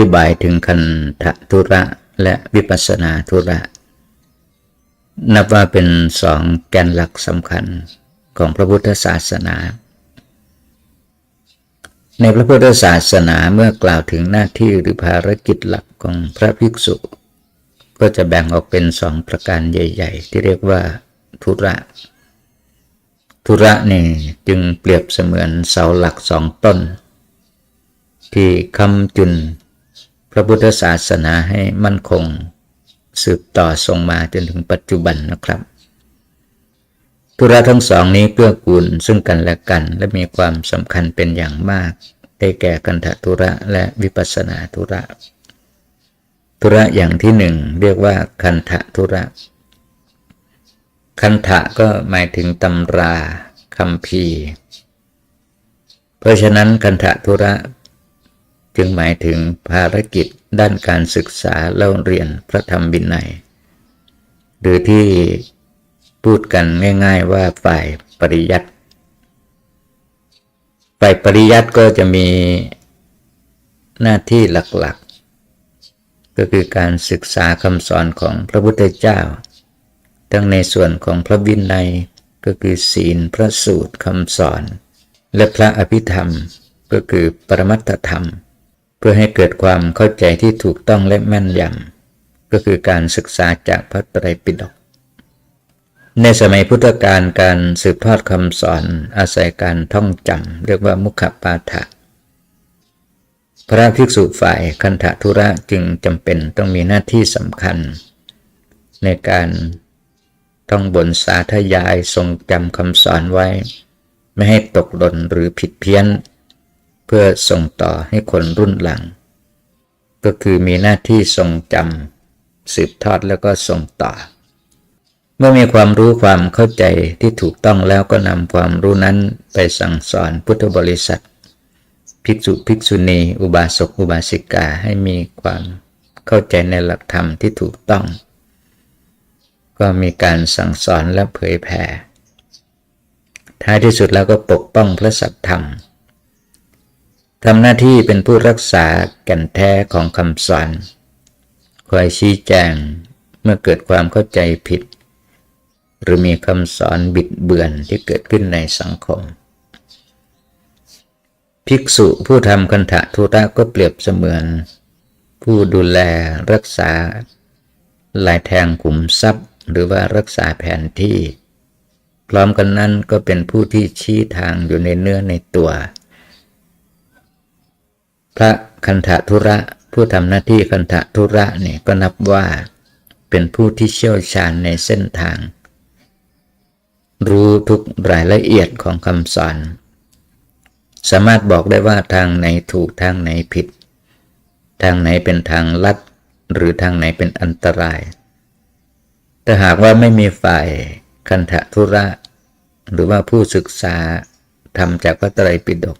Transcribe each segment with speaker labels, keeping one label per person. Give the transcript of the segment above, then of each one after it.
Speaker 1: ธิบายถึงคันธทุระและวิปัสสนาธุระ นับว่าเป็นสองแกนหลักสำคัญของพระพุทธศาสนา ในพระพุทธศาสนาเมื่อกล่าวถึงหน้าที่หรือภารกิจหลักของพระภิกษุ ก็จะแบ่งออกเป็นสองประการใหญ่ ๆ ที่เรียกว่าธุระ ธุระนี่จึงเปรียบเสมือนเสาหลักสองต้น ที่คำจุน พระพุทธศาสนาให้มั่นคง สืบต่อส่งมาจนถึงปัจจุบันนะครับธุระทั้งสองนี้เกื้อกูลซึ่งกันและกันและมีความสำคัญเป็นอย่างมาก ได้แก่กันทธุระและวิปัสสนาธุระ ธุระอย่างที่หนึ่งเรียกว่าคันทะธุระ คันทะก็หมายถึงตำราคำพีเพราะฉะนั้นคันทะธุระ จึงหมายถึงภารกิจด้านการศึกษาเล่าเรียนพระธรรมบินัย หรือที่พูดกันง่าย ๆว่าฝ่ายปริยัติฝ่ายปริยัติก็จะมีหน้าที่หลักๆ ก็คือการศึกษาคำสอนของพระพุทธเจ้า ทั้งในส่วนของพระวินัยก็คือศีลพระสูตรคำสอน และพระอภิธรรมก็คือปรมัตถธรรม เพื่อให้เกิดความเข้าใจที่ถูกต้องและแม่นยำก็คือการศึกษาจากพระไตรปิฎกในสมัยพุทธกาลการสืบทอดคำสอนอาศัยการท่องจำเรียกว่ามุขปาฐะพระภิกษุฝ่ายคันธทุระจึงจำเป็นต้องมีหน้าที่สำคัญ ในการท่องบนสาธยายทรงจำคำสอนไว้ ไม่ให้ตกหล่นหรือผิดเพี้ยน พื่อส่งต่อให้คนรุ่นหลัง ก็คือมีหน้าที่ทรงจำสืบทอดแล้วก็ส่งต่อ เมื่อมีความรู้ความเข้าใจที่ถูกต้องแล้วก็นำความรู้นั้นไปสั่งสอนพุทธบริษัท ภิกษุภิกษุณี อุบาสกอุบาสิกาให้มีความเข้าใจในหลักธรรมที่ถูกต้อง ก็มีการสั่งสอนและเผยแผ่ท้ายที่สุดแล้วก็ปกป้องพระสัตธรรม ทำหน้าที่เป็นผู้รักษาแก่นแท้ของคำสอน คอยชี้แจงเมื่อเกิดความเข้าใจผิด หรือมีคำสอนบิดเบือนที่เกิดขึ้นในสังคม ภิกษุผู้ทำคันธะทุระก็เปรียบเสมือน ผู้ดูแลรักษาลายแทงขุมทรัพย์ หรือว่ารักษาแผนที่ พร้อมกันนั้นก็เป็นผู้ที่ชี้ทางอยู่ในเนื้อในตัว พระคันธทุระ ผู้ทำหน้าที่คันธทุระเนี่ยก็นับว่าเป็นผู้ที่เชี่ยวชาญในเส้นทาง รู้ทุกรายละเอียดของคำสอน สามารถบอกได้ว่าทางไหนถูกทางไหนผิด ทางไหนเป็นทางลัด หรือทางไหนเป็นอันตราย แต่หากว่าไม่มีฝ่ายคันธทุระ หรือว่าผู้ศึกษาทำจากพระไตรปิฎก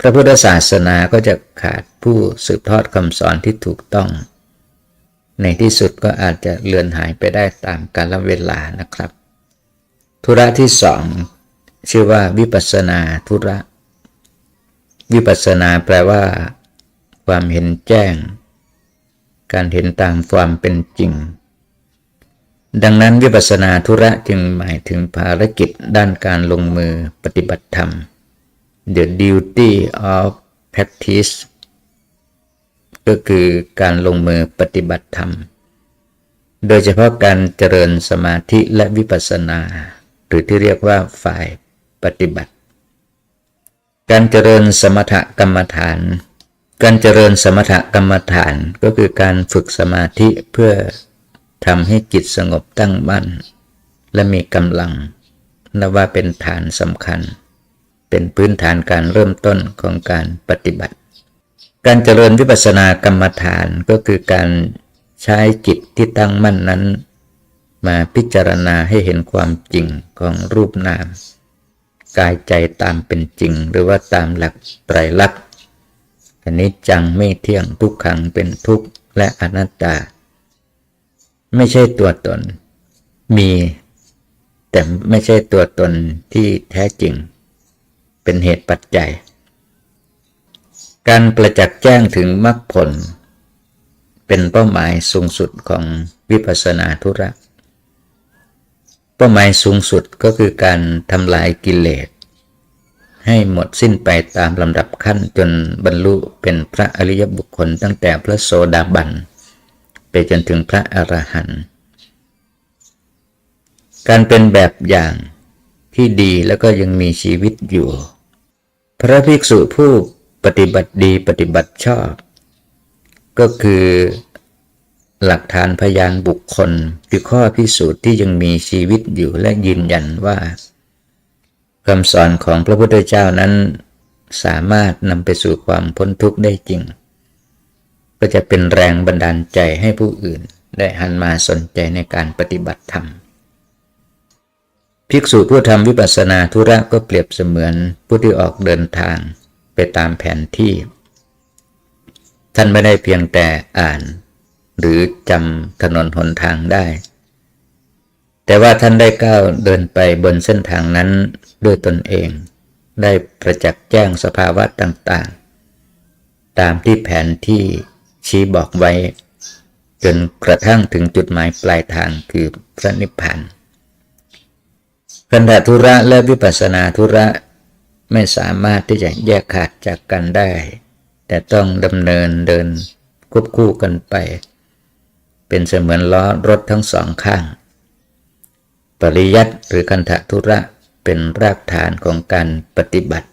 Speaker 1: พระพุทธศาสนาก็จะขาดผู้สืบทอดคำสอนที่ถูกต้อง ในที่สุดก็อาจจะเลือนหายไปได้ตามกาลเวลานะครับ ธุระที่สองชื่อว่าวิปัสนาธุระ วิปัสนาแปลว่า ความเห็นแจ้ง การเห็นตามความเป็นจริง ดังนั้นวิปัสนาธุระจึงหมายถึงภารกิจด้านการลงมือปฏิบัติธรรม the duty of practice ก็คือการลงมือปฏิบัติธรรม โดยเฉพาะการเจริญสมาธิและวิปัสสนา หรือที่เรียกว่าฝ่ายปฏิบัติ การเจริญสมถกรรมฐาน การเจริญสมถกรรมฐานก็คือการฝึกสมาธิเพื่อทำให้จิตสงบตั้งมั่นและมีกำลังนับว่าเป็นฐานสำคัญ เป็นพื้นฐานการเริ่มต้นของการปฏิบัติ การเจริญวิปัสสนากรรมฐานก็คือการใช้จิตที่ตั้งมั่นนั้น มาพิจารณาให้เห็นความจริงของรูปนาม กายใจตามเป็นจริง หรือว่าตามหลักไตรลักษณ์อันนี้จังไม่เที่ยงทุกขังเป็นทุกข์และอนัตตา ไม่ใช่ตัวตนมี แต่ไม่ใช่ตัวตนที่แท้จริง เป็นเหตุปัจจัย การประจักษ์แจ้งถึงมรรคผล เป็นเป้าหมายสูงสุดของวิปัสสนาธุระ เป้าหมายสูงสุดก็คือการทำลายกิเลสให้หมดสิ้นไปตามลำดับขั้นจนบรรลุเป็นพระอริยบุคคลตั้งแต่พระโสดาบัน ไปจนถึงพระอรหันต์การเป็นแบบอย่างที่ดีแล้วก็ยังมีชีวิตอยู่ พระภิกษุผู้ปฏิบัติดีปฏิบัติชอบ ก็คือ หลักฐานพยานบุคคลคือข้อพิสูจน์ที่ยังมีชีวิตอยู่และยืนยันว่าคำสอนของพระพุทธเจ้านั้นสามารถนำไปสู่ความพ้นทุกข์ได้จริง ก็จะเป็นแรงบันดาลใจให้ผู้อื่นได้หันมาสนใจในการปฏิบัติธรรม ภิกษุผู้ทำวิปัสสนาธุระก็เปรียบเสมือนผู้ที่ออกเดินทางไปตามแผนที่ ท่านไม่ได้เพียงแต่อ่าน หรือจำถนนหนทางได้ แต่ว่าท่านได้ก้าวเดินไปบนเส้นทางนั้นด้วยตนเอง ได้ประจักษ์แจ้งสภาวะต่างๆ ตามที่แผนที่ชี้บอกไว้ จนกระทั่งถึงจุดหมายปลายทางคือพระนิพพาน คันธทุระและวิปัสนาธุระไม่สามารถที่จะแยกขาดจากกันได้ แต่ต้องดำเนินเดินควบคู่กันไป เป็นเสมือนล้อรถทั้งสองข้าง ปริยัติหรือคันธทุระเป็นรากฐานของการปฏิบัติ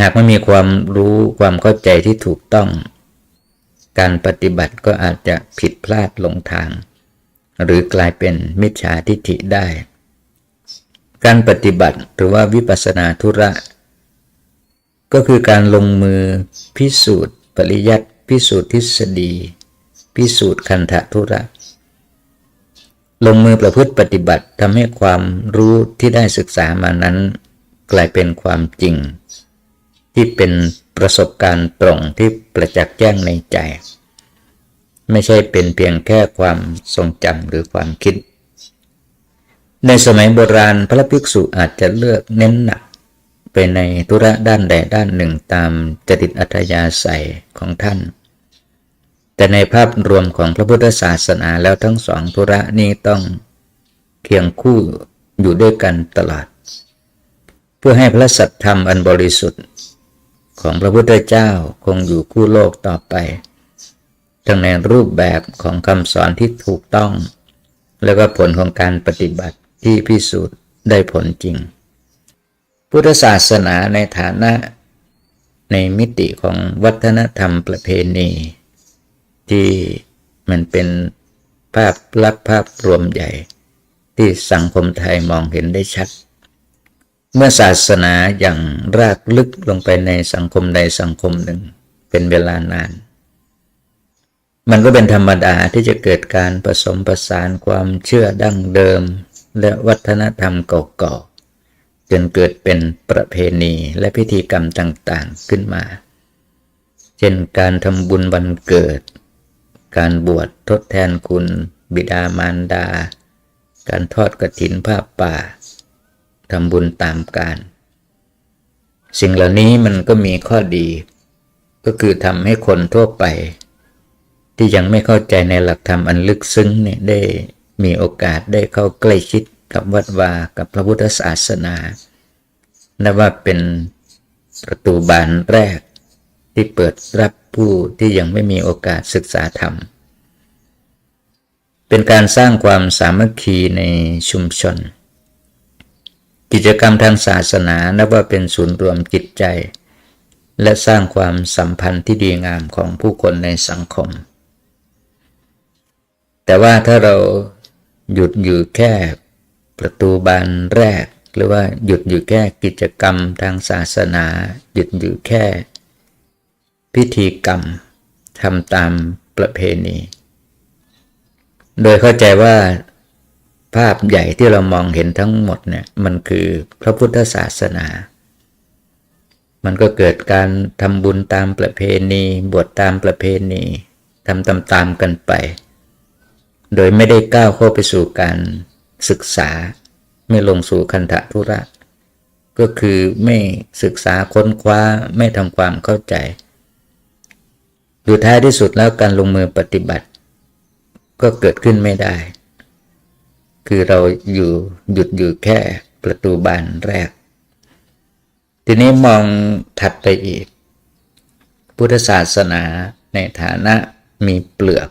Speaker 1: หากไม่มีความรู้ความเข้าใจที่ถูกต้อง การปฏิบัติก็อาจจะผิดพลาดลงทาง หรือกลายเป็นมิจฉาทิฏฐิได้ การปฏิบัติหรือว่าวิปัสนาธุระ ก็คือการลงมือพิสูจน์ ปริยัติพิสูจน์ทฤษฎี พิสูจน์คันธทุระ ลงมือประพฤติปฏิบัติทำให้ความรู้ที่ได้ศึกษามานั้น กลายเป็นความจริง ที่เป็นประสบการณ์ตรงที่ประจักษ์แจ้งในใจ ไม่ใช่เป็นเพียงแค่ความทรงจำหรือความคิด ในสมัยโบราณพระภิกษุอาจจะเลือกเน้นหนักไปในธุระด้านใดด้านหนึ่งตามจดิตอัธยาศัยของท่าน แต่ในภาพรวมของพระพุทธศาสนาแล้วทั้งสองธุระนี้ต้องเคียงคู่อยู่ด้วยกันตลอด เพื่อให้พระสัตธรรมอันบริสุทธิ์ ของพระพุทธเจ้าคงอยู่คู่โลกต่อไป ทั้งในรูปแบบของคำสอนที่ถูกต้อง และก็ผลของการปฏิบัติ ที่พิสูจน์ได้ผลจริง พุทธศาสนาในฐานะในมิติของวัฒนธรรมประเพณี ที่มันเป็นภาพลักษณ์ภาพรวมใหญ่ ที่สังคมไทยมองเห็นได้ชัด เมื่อศาสนาอย่างรากลึกลงไปในสังคมใดสังคมหนึ่ง เป็นเวลานาน มันก็เป็นธรรมดาที่จะเกิดการผสมผสานความเชื่อดั้งเดิม และวัฒนธรรมเก่าๆจนเกิดเป็นประเพณีและพิธีกรรมต่างๆขึ้นมา เช่นการทำบุญวันเกิด การบวชทดแทนคุณ บิดามารดา การทอดกระถินผ้าป่าทำบุญตามการ สิ่งเหล่านี้มันก็มีข้อดี ก็คือทำให้คนทั่วไป ที่ยังไม่เข้าใจในหลักธรรมอันลึกซึ้งเนี่ยได้ มีโอกาสได้เข้าใกล้ชิดกับวัดวากับพระพุทธศาสนานับว่าเป็นประตูบานแรกที่เปิดรับผู้ที่ยังไม่มีโอกาสศึกษาธรรม เป็นการสร้างความสามัคคีในชุมชน กิจกรรมทางศาสนานับว่าเป็นศูนย์รวมจิตใจ และสร้างความสัมพันธ์ที่ดีงามของผู้คนในสังคม แต่ว่าถ้าเรา หยุดอยู่แค่ประตูบานแรก หรือว่าหยุดอยู่แค่กิจกรรมทางศาสนา หยุดอยู่แค่ พิธีกรรมทำตามประเพณี โดยเข้าใจว่าภาพใหญ่ที่เรามองเห็นทั้งหมดเนี่ยมันคือพระพุทธศาสนา มันก็เกิดการทำบุญตามประเพณี บวชตามประเพณีทำตามๆกันไป โดยไม่ได้ก้าวเข้าไปสู่การศึกษา ไม่ลงสู่คันธทุระ ก็คือไม่ศึกษาค้นคว้าไม่ทำความเข้าใจอยู่ท้ายที่สุดแล้วการลงมือปฏิบัติ ก็เกิดขึ้นไม่ได้ คือเราอยู่หยุดอยู่แค่ประตูบานแรก ทีนี้มองถัดไปอีก พุทธศาสนาในฐานะมีเปลือก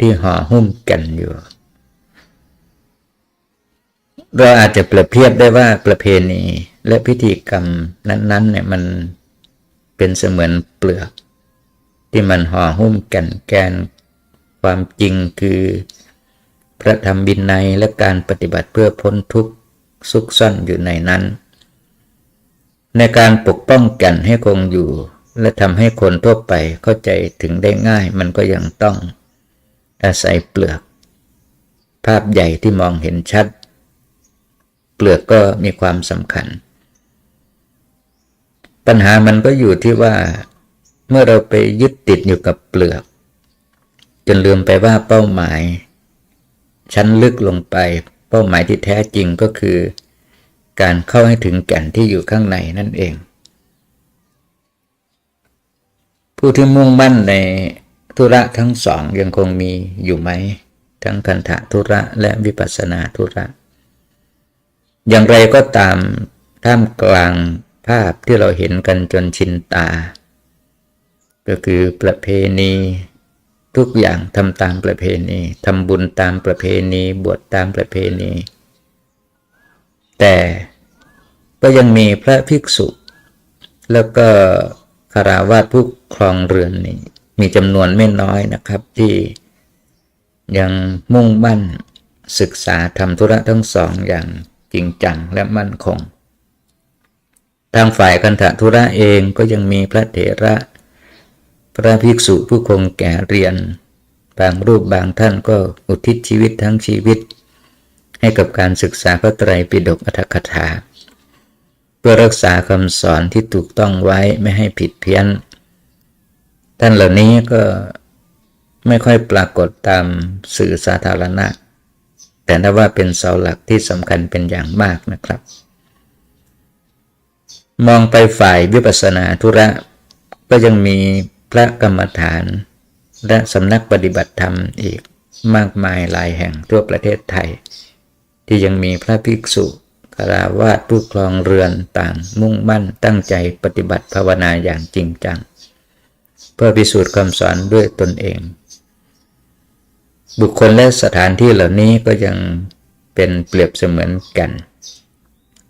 Speaker 1: ที่ห่อหุ้มกันอยู่ เราอาจจะเปรียบเทียบได้ว่าประเพณีและพิธีกรรมนั้น ๆ เนี่ยมันเป็นเสมือนเปลือก ที่มันห่อหุ้มกันแกนความจริงคือพระธรรมบินัยและการปฏิบัติเพื่อพ้นทุกข์ซุกซ่อนอยู่ในนั้น ในการปกป้องกันให้คงอยู่ และทำให้คนทั่วไปเข้าใจถึงได้ง่ายมันก็ยังต้อง อาศัยเปลือก ภาพใหญ่ที่มองเห็นชัด เปลือกก็มีความสำคัญ ปัญหามันก็อยู่ที่ว่า เมื่อเราไปยึดติดอยู่กับเปลือก จนลืมไปว่าเป้าหมาย ชั้นลึกลงไป เป้าหมายที่แท้จริงก็คือ การเข้าให้ถึงแก่นที่อยู่ข้างในนั่นเองผู้ที่มุ่งมั่นใน ธุระทั้งสองยังคงมีอยู่ไหม ทั้งคันธะธุระและวิปัสสนาธุระ อย่างไรก็ตามท่ามกลางภาพที่เราเห็นกันจนชินตา ก็คือประเพณี ทุกอย่างทำตามประเพณีทำบุญตามประเพณี บวชตามประเพณี แต่ก็ยังมีพระภิกษุ แล้วก็คาราวาสผู้ครองเรือนนี่ มีจำนวนไม่น้อยนะครับที่ยังมุ่งมั่นศึกษาทำธุระทั้งสองอย่างจริงจังและมั่นคง ทางฝ่ายกันธธุระเองก็ยังมีพระเถระ พระภิกษุผู้คงแก่เรียน บางรูปบางท่านก็อุทิศชีวิตทั้งชีวิต ให้กับการศึกษาพระไตรปิฎกอัตถกถา เพื่อรักษาคำสอนที่ถูกต้องไว้ไม่ให้ผิดเพี้ยน ท่านเหล่านี้ก็ไม่ค่อยปรากฏตามสื่อสาธารณะ แต่นับว่าเป็นเสาหลักที่สำคัญเป็นอย่างมากนะครับ มองไปฝ่ายวิปัสสนาธุระ ก็ยังมีพระกรรมฐาน และสำนักปฏิบัติธรรมอีกมากมายหลายแห่งทั่วประเทศไทย ที่ยังมีพระภิกษุคาราวาสผู้ครองเรือนต่างมุ่งมั่นตั้งใจปฏิบัติภาวนาอย่างจริงจัง พื่อพิสูจน์คำสอนด้วยตนเอง บุคคลและสถานที่เหล่านี้ก็ยังเป็นเปรียบเสมือนกัน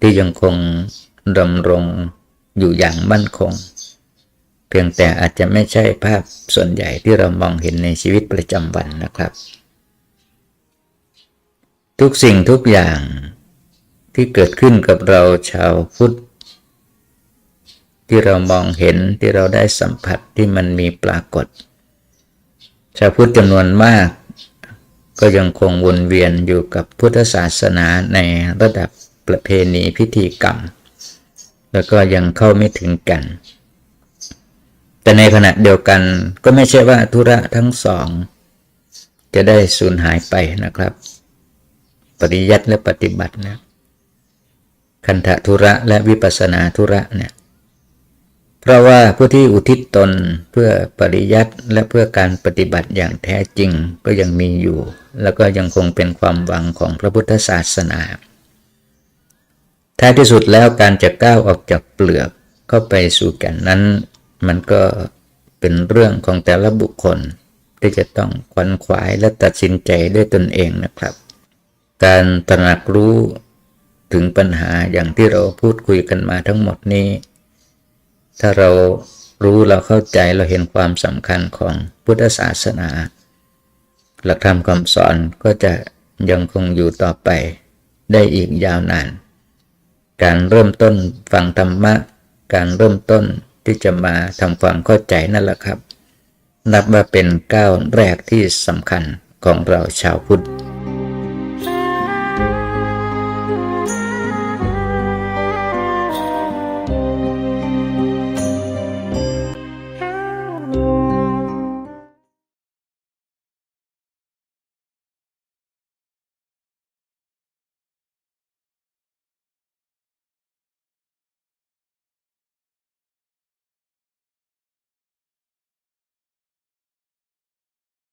Speaker 1: ที่ยังคงดำรงอยู่อย่างมั่นคง เพียงแต่อาจจะไม่ใช่ภาพส่วนใหญ่ที่เรามองเห็นในชีวิตประจำวันนะครับ ทุกสิ่งทุกอย่างที่เกิดขึ้นกับเราชาวพุทธ ที่เรามองเห็นที่เราได้สัมผัสที่มันมีปรากฏ ชาวพุทธจำนวนมาก ก็ยังคงวนเวียนอยู่กับพุทธศาสนาในระดับประเพณีพิธีกรรม แล้วก็ยังเข้าไม่ถึงกัน แต่ในขณะเดียวกันก็ไม่ใช่ว่าธุระทั้งสอง จะได้สูญหายไปนะครับ ปริยัติและปฏิบัตินะคันธทุระและวิปัสนาธุระเนี่ย เพราะว่าผู้ที่อุทิศตนเพื่อปริยัติและเพื่อการปฏิบัติอย่างแท้จริงก็ยังมีอยู่ แล้วก็ยังคงเป็นความหวังของพระพุทธศาสนาท้ายที่สุดแล้วการจะก้าวออกจากเปลือกเข้าไปสู่แก่นนั้น มันก็เป็นเรื่องของแต่ละบุคคล ที่จะต้องควนขวายและตัดสินใจด้วยตนเองนะครับ การตระหนักรู้ถึงปัญหาอย่างที่เราพูดคุยกันมาทั้งหมดนี้ ถ้าเรารู้เราเข้าใจเราเห็นความสำคัญของพุทธศาสนา หลักธรรมคำสอนก็จะยังคงอยู่ต่อไปได้อีกยาวนาน การเริ่มต้นฟังธรรมะ การเริ่มต้นที่จะมาทำความเข้าใจนั่นแหละครับ นับว่าเป็นก้าวแรกที่สำคัญของเราชาวพุทธ